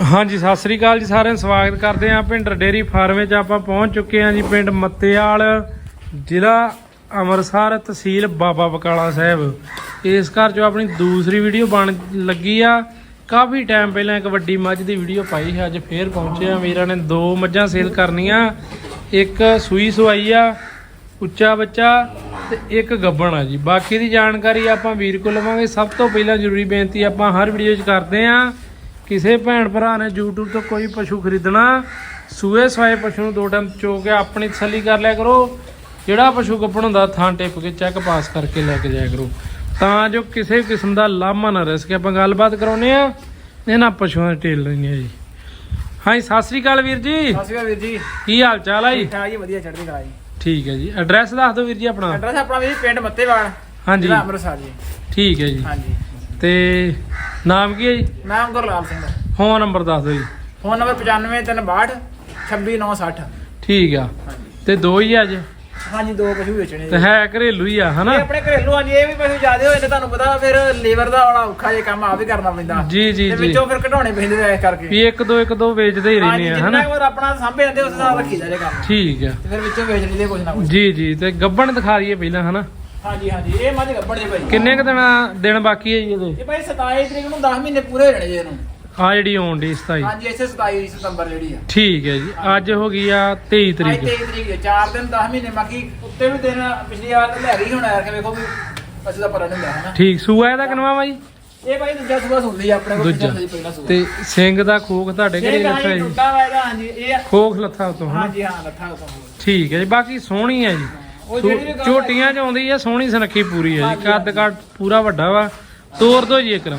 ਹਾਂਜੀ, ਸਤਿ ਸ੍ਰੀ ਅਕਾਲ ਜੀ ਸਾਰਿਆਂ ਨੂੰ। ਸਵਾਗਤ ਕਰਦੇ ਹਾਂ ਭਿੰਡਰ ਡੇਰੀ ਫਾਰਮ ਵਿੱਚ। ਆਪਾਂ ਪਹੁੰਚ ਚੁੱਕੇ ਹਾਂ ਜੀ ਪਿੰਡ ਮੱਤੇਵਾਲ ਜ਼ਿਲ੍ਹਾ ਅੰਮ੍ਰਿਤਸਰ, ਤਹਿਸੀਲ ਬਾਬਾ ਬਕਾਲਾ ਸਾਹਿਬ। ਇਸ ਘਰ 'ਚੋਂ ਆਪਣੀ ਦੂਸਰੀ ਵੀਡੀਓ ਬਣ ਲੱਗੀ ਆ। ਕਾਫੀ ਟਾਈਮ ਪਹਿਲਾਂ ਇੱਕ ਵੱਡੀ ਮੱਝ ਦੀ ਵੀਡੀਓ ਪਾਈ ਸੀ, ਅੱਜ ਫੇਰ ਪਹੁੰਚੇ ਆ ਵੀਰਾਂ ਨੇ ਦੋ ਮੱਝਾਂ ਸੇਲ ਕਰਨੀਆਂ। ਇੱਕ ਸੂਈ ਸਵਾਈ ਆ, ਉੱਚਾ ਬੱਚਾ ਤੇ ਇੱਕ ਗੱਬਣ ਆ ਜੀ। ਬਾਕੀ ਦੀ ਜਾਣਕਾਰੀ ਆਪਾਂ ਵੀਰ ਕੋਲ ਲਵਾਂਗੇ। ਸਭ ਤੋਂ ਪਹਿਲਾਂ ਜ਼ਰੂਰੀ ਬੇਨਤੀ ਆਪਾਂ ਹਰ ਵੀਡੀਓ 'ਚ ਕਰਦੇ ਆਂ ਕਿਸੇ ਭੈਣ ਭਰਾ ਨੇ YouTube ਤੋਂ ਕੋਈ ਪਸ਼ੂ ਖਰੀਦਣਾ ਸੂਏ ਸਵਾਏ ਪਸ਼ੂ ਨੂੰ ਦੋ ਟਾਈਮ ਚੋ ਕੇ ਆਪਣੀ ਤਸੱਲੀ ਕਰ ਲਿਆ ਕਰੋ। ਜਿਹੜਾ ਪਸ਼ੂ ਗੱਭਣ ਹੁੰਦਾ ਥਾਂ ਟਿਪ ਕੇ ਚੈੱਕ ਪਾਸ ਕਰਕੇ ਲੈ ਕੇ ਜਾਇਆ ਕਰੋ। ਤਾਂ ਜੋ ਕਿਸੇ ਕਿਸਮ ਦਾ ਲਾਮਾ ਨਾ ਰਿਸਕ। ਆਪਾਂ ਗੱਲਬਾਤ ਕਰਾਉਨੇ ਆ ਇਹਨਾਂ ਪਸ਼ੂਆਂ ਦੀ ਟੇਲ ਲੈਣੀ ਆ ਜੀ। ਹਾਂਜੀ ਸਤਿ ਸ੍ਰੀ ਅਕਾਲ ਵੀਰ ਜੀ। ਸਤਿ ਸ਼੍ਰੀ ਅਕਾਲ ਵੀਰ ਜੀ। ਕੀ ਹਾਲ ਚਾਲ ਆ ਜੀ? ਠੀਕ ਠਾਕ ਜੀ ਵਧੀਆ ਚੜ੍ਹਦੀ ਕਲਾ ਜੀ। ਠੀਕ ਹੈ ਜੀ। ਐਡਰੈਸ ਦੱਸ ਦਿਓ ਵੀਰ ਜੀ ਆਪਣਾ। ਐਡਰੈਸ ਆਪਣਾ ਵੀਰ ਜੀ ਪਿੰਡ ਮੱਤੇਵਾਲ ਹਾਂਜੀ। ਜ਼ਿਲ੍ਹਾ ਅੰਮ੍ਰਿਤਸਰ ਜੀ। ਠੀਕ ਹੈ ਜੀ। ਹਾਂਜੀ। ਤੇ ਨਾਮ ਕੀ ਹੈ ਜੀ? ਨਾਮ ਗੁਰਲਾਲ ਸਿੰਘ ਫੋਨ ਨੰਬਰ ਦੱਸ ਦਿਓ ਜੀ। ਫੋਨ ਨੰਬਰ 95362 26960 ਠੀਕ ਆ। ਹਾਂਜੀ ਤੇ ਦੋ ਹੀ ਆ ਅੱਜ? ਹਾਂਜੀ ਦੋ ਪਸ਼ੂ ਵੇਚਣੇ ਤੇ ਹੈ ਘਰੇਲੂ ਹੀ ਆ ਹਨਾ? ਇਹ ਆਪਣੇ ਘਰੇਲੂ ਆ ਜੀ ਇਹ ਵੀ ਪਸ਼ੂ ਜ਼ਿਆਦੇ ਹੋਏ ਨੇ ਤੁਹਾਨੂੰ ਪਤਾ ਫਿਰ ਲੀਵਰ ਦਾ ਵਾਲਾ ਔਖਾ ਜੇ ਕੰਮ ਆ ਵੀ ਕਰਨਾ ਪੈਂਦਾ। ਜੀ ਜੀ ਜੀ। ਵਿੱਚੋਂ ਫਿਰ ਘਟਾਉਣੇ ਪੈਂਦੇ ਇਸ ਕਰਕੇ। ਵੀ ਇੱਕ ਦੋ ਇੱਕ ਦੋ ਵੇਚਦੇ ਹੀ ਹਾਂਜੀ ਰਹਿੰਦੇ ਆ ਜਿੰਨਾ ਹਨਾ? ਕੁ ਆਪਣਾ ਸਾਂਭੇ ਜਾਂਦੇ ਉਸ ਹਿਸਾਬ ਰੱਖੀ ਜਾ ਜੇ ਕੰਮ। ਠੀਕ ਆ। ਫਿਰ ਵਿੱਚੋਂ ਵੇਚ ਲਈਦੇ ਕੁਝ ਨਾ ਕੁਝ ਜੀ ਜੀ ਤੇ ਗੱਬਣ ਦਿਖਾ ਦਈਏ ਪਹਿਲਾਂ ਹਨਾ? ਹਾਂਜੀ ਹਾਂਜੀ। ਇਹ ਮੱਝ ਗੱਬੜ ਜੇ ਭਾਈ ਕਿੰਨੇ ਕ ਦਿਨ ਦਿਨ ਬਾਕੀ ਹੈ ਜੀ ਇਹਦੇ? ਇਹ ਭਾਈ 27 ਤਰੀਕ ਨੂੰ 10 ਮਹੀਨੇ ਪੂਰੇ ਹੋ ਜਾਣੇ ਜੀ ਇਹਨੂੰ। ਆ ਜਿਹੜੀ ਆਉਣ ਦੀ 27 ਹਾਂਜੀ ਇਸੇ 27 ਸਤੰਬਰ ਜਿਹੜੀ ਆ। ਠੀਕ ਹੈ ਜੀ। ਅੱਜ ਹੋ ਗਈ ਆ 23 ਅੱਜ ਤਰੀਕ 23 ਤਰੀਕ ਦੇ 4 ਦਿਨ 10 ਮਹੀਨੇ ਬਾਕੀ ਉੱਤੇ ਵੀ ਦਿਨ ਪਿਛਲੀ ਵਾਰ ਤਾਂ ਲੈ ਗਈ ਹੁਣ ਯਾਰ ਕਿ ਵੇਖੋ ਵੀ ਪਸ਼ੂ ਦਾ ਪਤਾ ਨਹੀਂ ਹੁੰਦਾ ਹੈ ਨਾ ਠੀਕ ਸੂਆ ਇਹਦਾ ਕਿਨਵਾ ਵਾ ਜੀ? ਇਹ ਭਾਈ ਦੂਜਾ ਸੂਆ ਸੁਣਦੀ ਆ ਆਪਣੇ ਕੋਲ ਦੂਜਾ। ਪਿਛਲਾ ਪਹਿਲਾ ਸੂਆ। ਤੇ ਸਿੰਘ ਦਾ ਖੋਖ ਤੁਹਾਡੇ ਘਰੇ ਇਹ ਲੱਥਾ ਜੀ ਟੁੱਟਾ ਹੋਏਗਾ ਹਾਂਜੀ ਇਹ ਖੋਖ ਲੱਥਾ ਉਤੋਂ ਹਨਾ? ਹਾਂਜੀ ਹਾਂ ਲੱਥਾ ਉਤੋਂ। ਠੀਕ ਹੈ ਜੀ ਬਾਕੀ ਸੋਹਣੀ ਹੈ ਜੀ। ਜਿਹੜੀ ਝੋਟੀਆਂ ਚ ਆਉਂਦੀ ਆ ਸੋਹਣੀ ਸੁਨੱਖੀ ਪੂਰੀ ਹੈ ਜੀ। ਕੱਦ ਕੱਦ ਪੂਰਾ ਵੱਡਾ ਵਾ। ਤੋਰ ਦੋ ਜੀ ਇੱਕ ਰਾਂ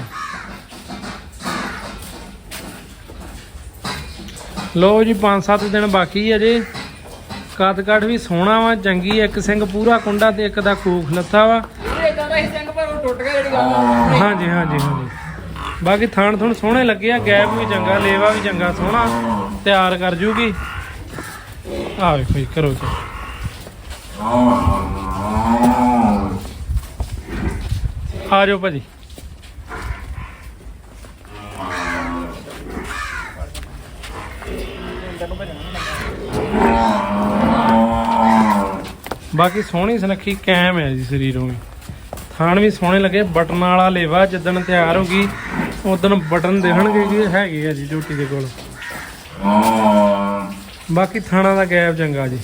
ਲੋ ਜੀ 5-7 ਦਿਨ ਬਾਕੀ ਹੈ ਜੇ। ਕੱਦ ਕੱਦ ਵੀ ਸੋਹਣਾ ਵਾ ਚੰਗੀ ਇੱਕ ਸਿੰਘ ਪੂਰਾ ਕੁੰਡਾ ਤੇ ਇੱਕ ਦਾ ਖੂਖ ਲੱਥਾ ਵਾ। ਇਹ ਇਦਾਂ ਦਾ ਹੀ ਸਿੰਘ ਪਰ ਉਹ ਟੁੱਟ ਗਿਆ ਜਿਹੜੀ ਗੱਲ ਆ। ਹਾਂਜੀ ਹਾਂਜੀ ਹਾਂਜੀ। ਬਾਕੀ ਥਾਣ ਥੁਣ ਸੋਹਣੇ ਲੱਗੇ ਆ ਗੈਪ ਵੀ ਚੰਗਾ ਲੇਵਾ ਵੀ ਚੰਗਾ ਸੋਹਣਾ। ਤਿਆਰ ਕਰ ਜੂਗੀ। ਆ ਵੇਖੋ ਜੀ ਕਰੋ ਜੀ ਆ ਜਾਓ ਭਾਜੀ। ਬਾਕੀ ਸੋਹਣੀ ਸੁਨੱਖੀ ਕੈਮ ਹੈ ਜੀ ਸਰੀਰੋਂ ਵੀ। ਥਾਣ ਵੀ ਸੋਹਣੇ ਲੱਗੇ, ਬਟਨ ਵਾਲਾ ਲੇਵਾ ਜਿੱਦਣ ਤਿਆਰ ਹੋ ਗਈ, ਉਦੋਂ ਬਟਨ ਦੇਖਣਗੇ ਕਿ ਹੈਗੇ ਆ ਜੀ ਝੋਟੀ ਦੇ ਕੋਲ। ਬਾਕੀ ਥਾਣਾ ਦਾ ਗੈਪ ਚੰਗਾ ਜੀ।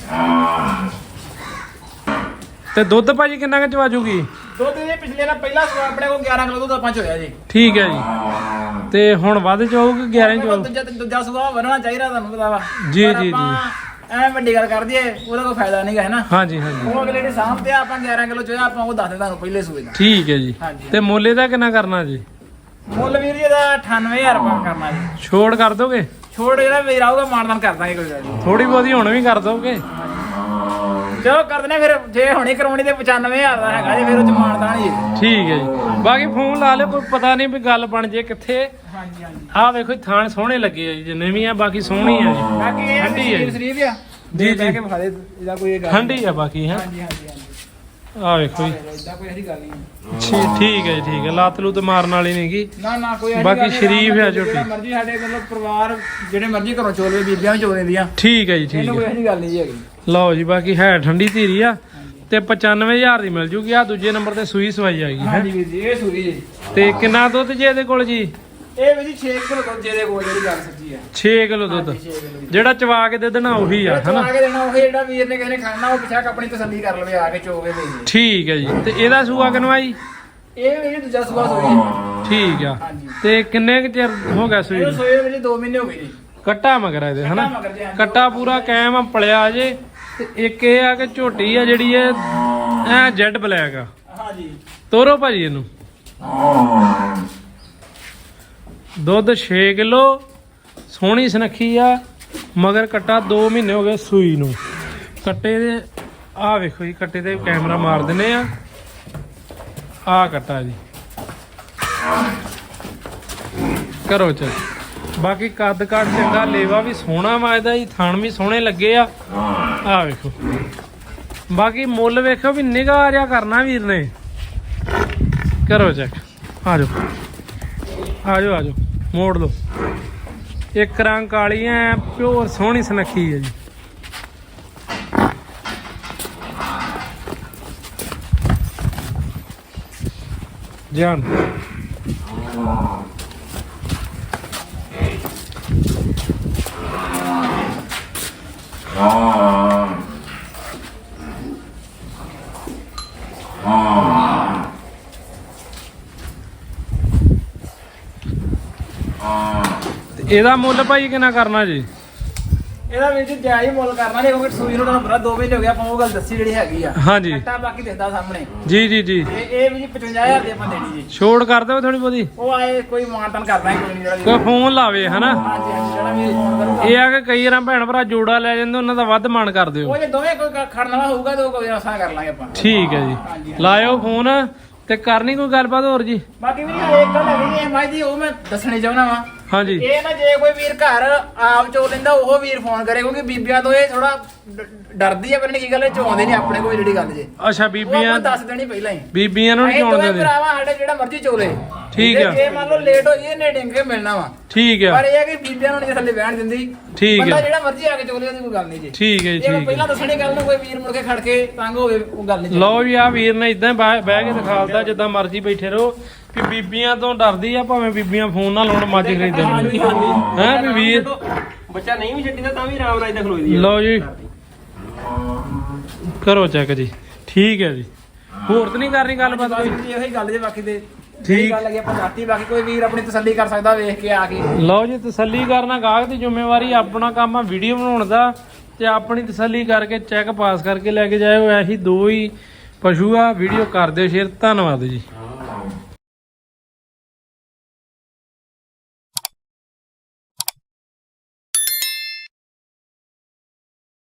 ਤੇ ਦੁੱਧ ਭਾਜੀ ਕਿੰਨਾ ਕੁ ਚਵਾ ਜੂਗੀ? ਦੁੱਧ ਇਹ ਪਿਛਲੇ ਦਾ ਪਹਿਲਾ ਸੂਆ ਆਪਣੇ ਕੋਲ 11 ਕਿਲੋ ਦੁੱਧ ਚ ਹੋਇਆ ਜੀ। ਠੀਕ ਹੈ ਜੀ। ਤੇ ਹੁਣ ਵੱਧ ਚਾਹੂਗੀ 11 ਆਪਣੇ ਕੋਲ? ਚ ਦੂਜਾ ਦੂਜਾ ਸੂਆ ਵਧਣਾ ਚਾਹੀਦਾ ਤੁਹਾਨੂੰ ਪਤਾ ਵਾ। ਜੀ, ਜੀ, ਆਪਾਂ ਐ ਵੱਡੀ ਗੱਲ ਕਰ ਦਈਏ ਉਹਦਾ ਕੋਈ ਫਾਇਦਾ ਨਹੀਂਗਾ ਹੈ ਨਾ? ਹਾਂਜੀ ਹਾਂਜੀ। ਉਹ ਅਗਲੇ ਨੇ ਸਾਹਮਣੇ ਆਪਾਂ 11 ਕਿਲੋ ਚੋਇਆ ਆਪਾਂ ਉਹ ਦੱਸ ਦੇ ਤੁਹਾਨੂੰ ਪਹਿਲੇ ਸੂਏ ਦਾ। ਠੀਕ ਹੈ ਜੀ। ਤੇ ਮੁੱਲੇ ਦਾ ਕਿੰਨਾ ਕਰਨਾ ਜੀ? ਮੁੱਲ ਵੀਰ ਜੀ ਦਾ 98000 ਰੁਪਏ ਕਰਨਾ ਜੀ। ਛੋੜ ਕਰ ਦੋਗੇ? ਛੋੜ ਜਿਹੜਾ ਵੀਰ ਆਊਗਾ ਮਾਨਦਾਨ ਕਰ ਦਾਂਗੇ ਕੋਈ ਗੱਲ। ਥੋੜੀ ਬਹੁਤੀ ਹੁਣ ਵੀ ਕਰ ਦੋਗੇ? ਚਲੋ ਕਰ ਦਿੰਦੇ ਫਿਰ ਜੇ ਹੁਣੇ ਕਰਾਉਣੀ ਤੇ 95000 ਦਾ ਹੈਗਾ ਜੇ ਫਿਰ ਉਹ ਚ ਮਾਨਦਾਨ ਹੈ। ਠੀਕ ਹੈ ਜੀ। ਬਾਕੀ ਫੋਨ ਲਾ ਲਿਓ ਕੋਈ ਪਤਾ ਨਹੀਂ ਵੀ ਗੱਲ ਬਣ ਜੇ ਕਿੱਥੇ। ਹਾਂਜੀ ਹਾਂਜੀ। ਆਹ ਵੇਖੋ ਥਾਣ ਸੋਹਣੇ ਲੱਗੇ ਆ ਜੀ ਜਿੰਨੇ ਵੀ ਆ ਬਾਕੀ ਸੋਹਣੀ ਆ ਜੀ। ਬਾਕੀ ਇਹ ਠੰਡੀ ਹੈ ਸਰੀਰ ਜੀ। ਆ। ਜੀ, ਜੀ ਜੀ। ਕੇ ਵਿਖਾ ਦੇ ਇਹਦਾ ਕੋਈ ਇਹ ਗੱਲ ਠੰਡੀ ਆ ਬਾਕੀ ਹੈ। ਹਾਂਜੀ ਹਾਂਜੀ ਹਾਂਜੀ। ਆਹ ਵੇਖੋ ਜੀ। ਇਦਾਂ ਕੋਈ ਇਹਦੀ ਗੱਲ ਨਹੀਂ ਠੀਕ ਠੀਕ ਹੈ ਜੀ ਠੀਕ ਹੈ। ਲੱਤ ਲੁੱਤ ਮਾਰਨ ਵਾਲੀ ਨਹੀਂਗੀ ਨਾ ਨਾ ਕੋਈ ਇਹਦੀ ਬਾਕੀ ਗੱਲ ਸ਼ਰੀਫ ਆ ਝੋਟੀ। ਜਿਹੜਾ ਮਰਜ਼ੀ ਸਾਡੇ ਕੋਲ ਪਰਿਵਾਰ ਜਿਹੜੇ ਮਰਜ਼ੀ ਘਰੋਂ ਚੋਲਵੇ ਬੀਬੀਆਂ ਵੀ ਚੋਲ ਠੀਕ ਹੈ ਜੀ ਠੀਕ ਇਹਨੂੰ ਕੋਈ ਹੈ ਇਹਦੀ ਗੱਲ ਨਹੀਂ ਹੈਗੀ। ਲਓ ਜੀ ਬਾਕੀ ਹੈ ਠੰਡੀ ਧੀਰੀ ਆ। ਤੇ 95000 ਦੀ ਮਿਲ ਜੂਗੀ। ਆ ਦੂਜੇ ਨੰਬਰ ਤੇ ਸੂਈ ਸਵਾਈ ਆਏਗੀ ਹੈ। ਹਾਂਜੀ ਵੀਰ ਜੀ ਇਹ ਸੂਰੀ ਜੀ। ਤੇ ਕਿੰਨਾ ਦੁੱਧ ਜੇ ਇਹਦੇ ਕੋਲ ਜੀ? ਇਹ ਵੀ ਜੀ 6 ਕਿਲੋ ਦੁੱਧ ਜਿਹਦੇ ਕੋਲ ਜਿਹੜੀ ਗੱਲ ਸੱਚੀ ਆ। 6 ਕਿਲੋ ਦੁੱਧ। 6 ਕਿਲੋ ਦੀ ਜਿਹੜਾ ਚਵਾ ਕੇ ਦੇ ਦੇਣਾ ਉਹੀ ਆ ਇਹ ਹਨਾ? ਚਵਾ ਕੇ ਦੇਣਾ ਉਹ ਜਿਹੜਾ ਵੀਰ ਨੇ ਕਿਸੇ ਨੇ ਖਾਣਾ ਉਹ ਪਿਛਾ ਆਪਣੀ ਤਸੱਲੀ ਕਰ ਲਵੇ ਆ ਕੇ ਚੋਵੇ ਦੇ ਦੇ। ਠੀਕ ਹੈ ਜੀ। ਤੇ ਇਹਦਾ ਸੂਆ ਕਿਨਵਾਈ? ਇਹ ਵੀ ਜੀ ਦੂਜਾ ਸੂਆ ਸੋਈ ਠੀਕ ਆ। ਹਾਂਜੀ। ਤੇ ਕਿੰਨੇ ਕੁ ਚਿਰ ਹੋ ਗਿਆ ਸੂਈ ਇਹ ਨੂੰ? ਸੋਏ ਵਿੱਚ 2 ਮਹੀਨੇ ਹੋ ਗਏ ਜੀ। ਕੱਟਾ ਮਗਰ ਆ ਇਹਦੇ ਹਨਾ? ਕੱਟਾ ਮਗਰ ਜੀ, ਹਾਂਜੀ। ਕੱਟਾ ਪੂਰਾ ਕਾਇਮ ਆ ਪਲਿਆ ਜੇ। ਤੇ ਇੱਕ ਇਹ ਆ ਕਿ ਝੋਟੀ ਆ ਜਿਹੜੀ ਇਹ ਐ ਜੈਡ ਬਲੈਕ ਆ। ਹਾਂਜੀ। ਤੋਰੋ ਭਾਜੀ ਇਹਨੂੰ। ਦੁੱਧ 6 ਕਿਲੋ, ਸੋਹਣੀ ਸੁਨੱਖੀ ਆ, ਮਗਰ ਕੱਟਾ 2 ਮਹੀਨੇ ਹੋ ਗਏ ਸੂਈ ਨੂੰ। ਕੱਟੇ ਦੇ ਆਹ ਵੇਖੋ ਜੀ, ਕੱਟੇ ਤੇ ਕੈਮਰਾ ਮਾਰ ਦਿੰਨੇ ਆ। ਆਹ ਕੱਟਾ ਜੀ। ਕਰੋ ਚਲ। ਬਾਕੀ ਕੱਦ ਕੱਟ ਚੰਗਾ, ਲੇਵਾ ਵੀ ਸੋਹਣਾ ਵਾਜਦਾ ਜੀ, ਥਣ ਵੀ ਸੋਹਣੇ ਲੱਗੇ ਆ। ਆਹ ਵੇਖੋ। ਬਾਕੀ ਮੁੱਲ ਵੇਖੋ ਵੀ ਨਿਗਾਹ ਜਿਹਾ ਕਰਨਾ ਵੀਰ ਨੇ। ਕਰੋ ਚੈੱਕ। ਆ ਜਾਓ। ਆ ਜਾਓ ਆ ਜਾਓ। ਮੋੜ ਲਓ। ਇੱਕ ਰੰਗ ਕਾਲੀ ਐ ਪਿਓਰ ਸੋਹਣੀ ਸੁਨੱਖੀ ਹੈ ਜੀ। ਜਾਨ। ਤੇ ਇਹਦਾ ਮੁੱਲ ਭਾਈ ਕਿੰਨਾ ਕਰਨਾ ਜੀ? ਇਹਦਾ ਵਿੱਚ ਜਾਇਜ਼ ਮੁੱਲ ਕਰਨਾ ਨਹੀਂ ਕਿਉਂਕਿ ਸੂਈ ਨੂੰ ਤੁਹਾਨੂੰ ਪਤਾ 2 ਮਹੀਨੇ ਹੋ ਗਿਆ ਆਪਾਂ ਉਹ ਗੱਲ ਦੱਸੀ ਜਿਹੜੀ ਹੈਗੀ ਆ। ਹਾਂਜੀ। ਕੱਟਾ ਬਾਕੀ ਦਿਖਦਾ ਸਾਹਮਣੇ। ਜੀ ਜੀ ਜੀ। ਤੇ ਇਹ ਵੀ ਜੀ 55000 ਦੀ ਆਪਾਂ ਦੇਣੀ ਜੀ। ਛੋੜ ਕਰ ਦਿਓ ਥੋੜੀ ਬਹੁਤੀ। ਉਹ ਆਏ ਕੋਈ ਮਾਨਤਨ ਕਰਨਾ ਹੀ ਕੋਈ ਨਹੀਂ ਜਿਹੜਾ ਕੋਈ ਫੋਨ ਲਾਵੇ ਹਨਾ? ਹਾਂਜੀ ਹਾਂਜੀ ਜਿਹੜਾ ਵੀ ਫੋਨ ਕਰੂਗਾ। ਇਹ ਆ ਕਿ ਕਈ ਵਾਰ ਭੈਣ ਭਰਾ ਜੋੜਾ ਲੈ ਜਾਂਦੇ ਉਹਨਾਂ ਦਾ ਵੱਧ ਮਾਣ ਕਰ ਦਿਓ। ਉਹ ਜੇ ਦੋਵੇਂ ਕੋਈ ਖੜਨ ਵਾਲਾ ਹੋਊਗਾ ਤਾਂ ਉਹ ਕੋਈ ਆਸਾਂ ਕਰ ਲਾਂਗੇ ਆਪਾਂ। ਠੀਕ ਹੈ ਜੀ। ਲਾਇਓ ਫੋਨ ਤੇ ਕਰਨੀ ਕੋਈ ਗੱਲਬਾਤ ਹੋਰ ਜੀ? ਬਾਕੀ ਵੀ ਇੱਕ ਗੱਲ ਹੈਗੀ ਹੈ ਮਾਈ ਦੀ ਉਹ ਮੈਂ ਦੱਸਣੀ ਚਾਹੁੰਦਾ ਵਾਂ। ਹਾਂਜੀ। ਇਹ ਨਾ ਜੇ ਕੋਈ ਵੀਰ ਘਰ ਆਪ ਚੋ ਲੈਂਦਾ ਉਹ ਵੀਰ ਫੋਨ ਕਰੇ ਕਿਉਂਕਿ ਬੀਬੀਆਂ ਤੋਂ ਇਹ ਥੋੜਾ ਡਰਦੀ ਆ ਪਤਾ ਨਹੀਂ ਕੀ ਗੱਲ ਇਹ ਚੋਂਦੇ ਨਹੀਂ ਆਪਣੇ ਕੋਲ ਜਿਹੜੀ ਗੱਲ ਜੇ। ਅੱਛਾ ਉਹ ਬੀਬੀਆਂ ਆਪਾਂ ਦੱਸ ਦੇਣੀ ਪਹਿਲਾਂ ਹੀ। ਬੀਬੀਆਂ ਨੂੰ ਨੀ ਅਸੀਂ ਚੋਣ ਦੋਵੇਂ ਦਿੰਦੇ ਭਰਾਵਾ ਸਾਡੇ ਜਿਹੜਾ ਮਰਜ਼ੀ ਚੋਲੇ ਠੀਕ ਜੇ- ਆ। ਜੇ ਮੰਨ ਲਓ ਲੇਟ ਹੋ ਜੇ ਨੇ ਡਿੰਗ ਮਿਲਣਾ ਵਾ। ਠੀਕ ਆ। ਪਰ ਇਹ ਹੈ ਕਿ ਬੀਬੀਆਂ ਨੂੰ ਨਹੀਂ ਥੱਲੇ ਬਹਿਣ ਦਿੰਦੀ। ਠੀਕ ਬੰਦਾ ਆ ਜਿਹੜਾ ਮਰਜ਼ੀ ਆ ਕੇ ਚੋਲੇ ਉਹਦੀ ਕੋਈ ਗੱਲ ਨਹੀਂ ਜੀ। ਠੀਕ ਹੈ ਜੀ ਜੇ ਮੈਂ ਠੀਕ ਪਹਿਲਾਂ ਹੈ ਦੱਸਣੀ ਗੱਲ ਨੂੰ ਕੋਈ ਵੀਰ ਮੁੜ ਕੇ ਖੜ ਕੇ ਤੰਗ ਹੋਵੇ ਉਹ ਗੱਲ ਨਹੀਂ ਲਓ ਜੀ ਆ ਵੀਰ ਨੇ ਇਦਾਂ ਬਹਿ ਕੇ ਦਿਖਾਲਦਾ ਜਿੱਦਾਂ ਮਰਜ਼ੀ ਬੈਠੇ ਰਹੋ। ਕਿ ਬੀਬੀਆਂ ਤੋਂ ਡਰਦੀ ਆ ਭਾਵੇਂ ਬੀਬੀਆਂ ਫੋਨ ਨਾਲ ਲਾਉਣ ਮੱਝ ਖਰੀਦਣ। ਹਾਂਜੀ ਹਾਂਜੀ। ਹੈ ਵੀ ਵੀਰ? ਬੱਚਾ ਨਹੀਂ ਵੀ ਛੱਡੀਦਾ ਤਾਂ ਵੀ ਰਾਮ ਰਾਜ ਦਾ ਖਲੋਈ ਦੀ ਲਓ ਜੀ। ਕਰੋ ਚੈੱਕ ਜੀ। ਠੀਕ ਹੈ ਜੀ। ਹੋਰ ਤਾਂ ਨਹੀਂ ਕਰਨੀ ਗੱਲਬਾਤ ਕੋਈ? ਇਹੋ ਹੀ ਗੱਲ ਜੇ ਬਾਕੀ ਦੇ ਠੀਕ। ਗੱਲ ਹੈਗੀ ਆਪਾਂ ਦੱਸਤੀ ਬਾਕੀ ਕੋਈ ਵੀਰ ਆਪਣੀ ਤਸੱਲੀ ਕਰ ਸਕਦਾ ਵੇਖ ਕੇ ਆ ਕੇ। ਲਓ ਜੀ ਤਸੱਲੀ ਕਰਨਾ ਗਾਹਕ ਦੀ ਜ਼ਿੰਮੇਵਾਰੀ ਆਪਣਾ ਕੰਮ ਆ ਵੀਡੀਓ ਬਣਾਉਣ ਦਾ ਤੇ ਆਪਣੀ ਤਸੱਲੀ ਕਰਕੇ ਚੈੱਕ ਪਾਸ ਕਰਕੇ ਲੈ ਕੇ ਜਾਇਓ ਐਹੀ ਦੋ ਹੀ ਪਸ਼ੂ ਆ ਵੀਡੀਓ ਕਰ ਦਿਓ ਸ਼ੇਅਰ। ਧੰਨਵਾਦ ਜੀ।